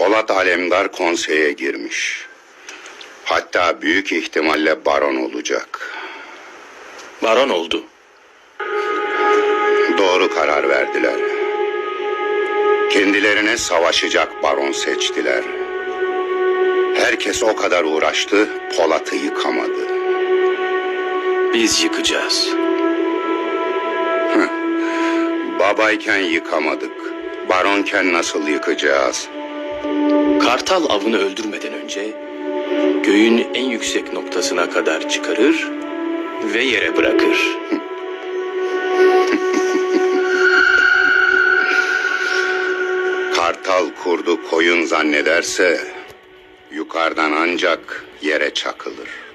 Polat Alemdar konseye girmiş. Hatta büyük ihtimalle baron olacak. Baron oldu. Doğru karar verdiler. Kendilerine savaşacak baron seçtiler. Herkes o kadar uğraştı, Polat'ı yıkamadı. Biz yıkacağız. Babayken yıkamadık. Baronken nasıl yıkacağız? Kartal avını öldürmeden önce göğün en yüksek noktasına kadar çıkarır ve yere bırakır. Kartal kurdu koyun zannederse yukarıdan ancak yere çakılır.